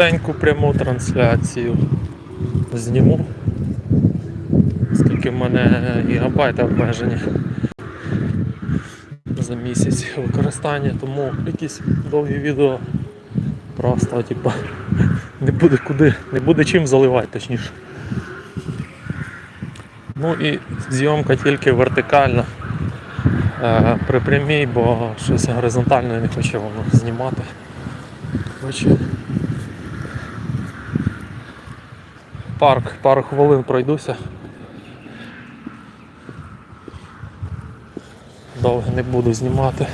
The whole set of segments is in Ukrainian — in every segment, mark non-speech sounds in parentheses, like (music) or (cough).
Маленьку пряму трансляцію зніму. Скільки в мене гігабайти обмежені за місяць використання, тому якісь довгі відео просто типа не буде куди, не буде чим заливати точніше. Ну і зйомка тільки вертикальна е, при прямій, бо щось горизонтально не хоче воно знімати. Коротше, парк, пару хвилин пройдуся. Довго не буду знімати.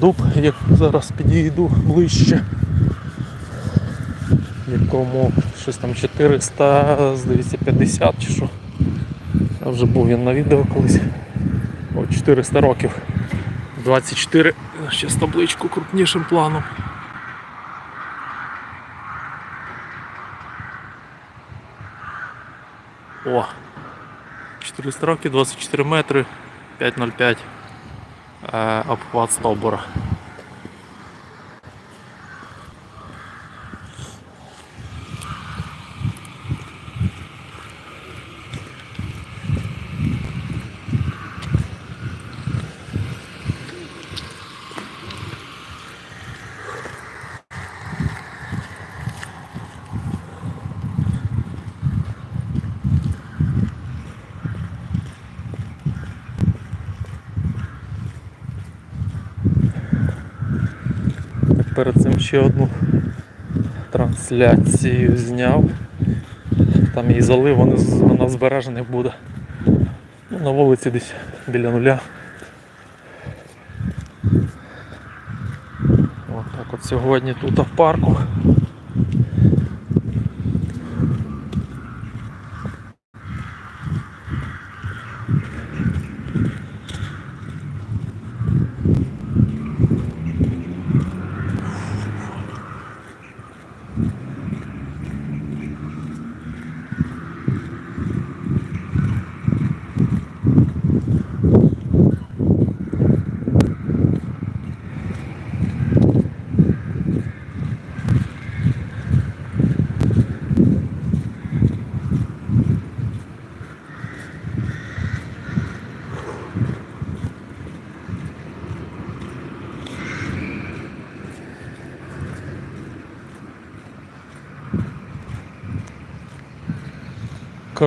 Дуб, як зараз підійду ближче, якому щось там 400, здається, 50 чи що. Я вже був він на відео колись. О, 400 років. 24, ще з табличку крупнішим планом. О! 400 років, 24 метри, 5,05 е, обхват стовбура. Перед цим ще одну трансляцію зняв. Там її залив, вона, вона збережених буде. На вулиці десь біля нуля. От так от сьогодні тут в парку.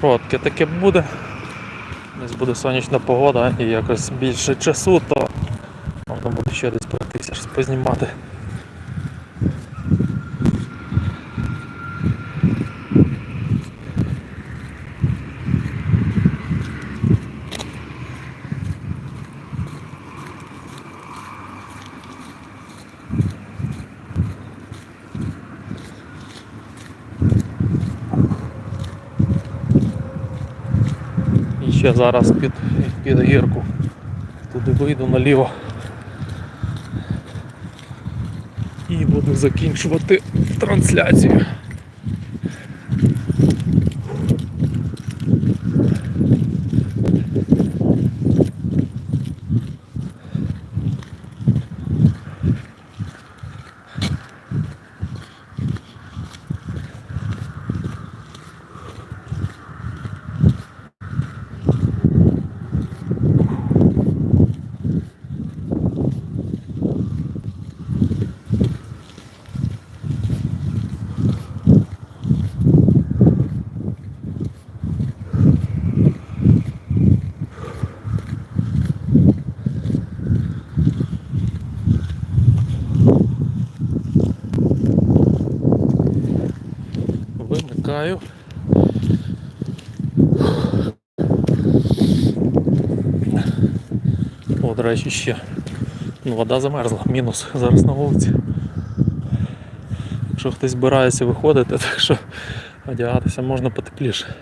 Коротке таке буде. Десь буде сонячна погода і якось більше часу, то можна буде ще десь пройтися, познімати. Ще зараз під, під гірку. Туди вийду наліво. І буду закінчувати трансляцію. Вимикаю. О, до речі, ще. Ну, вода замерзла, мінус зараз на вулиці. Якщо хтось збирається виходити, (laughs) так що одягатися можна потепліше.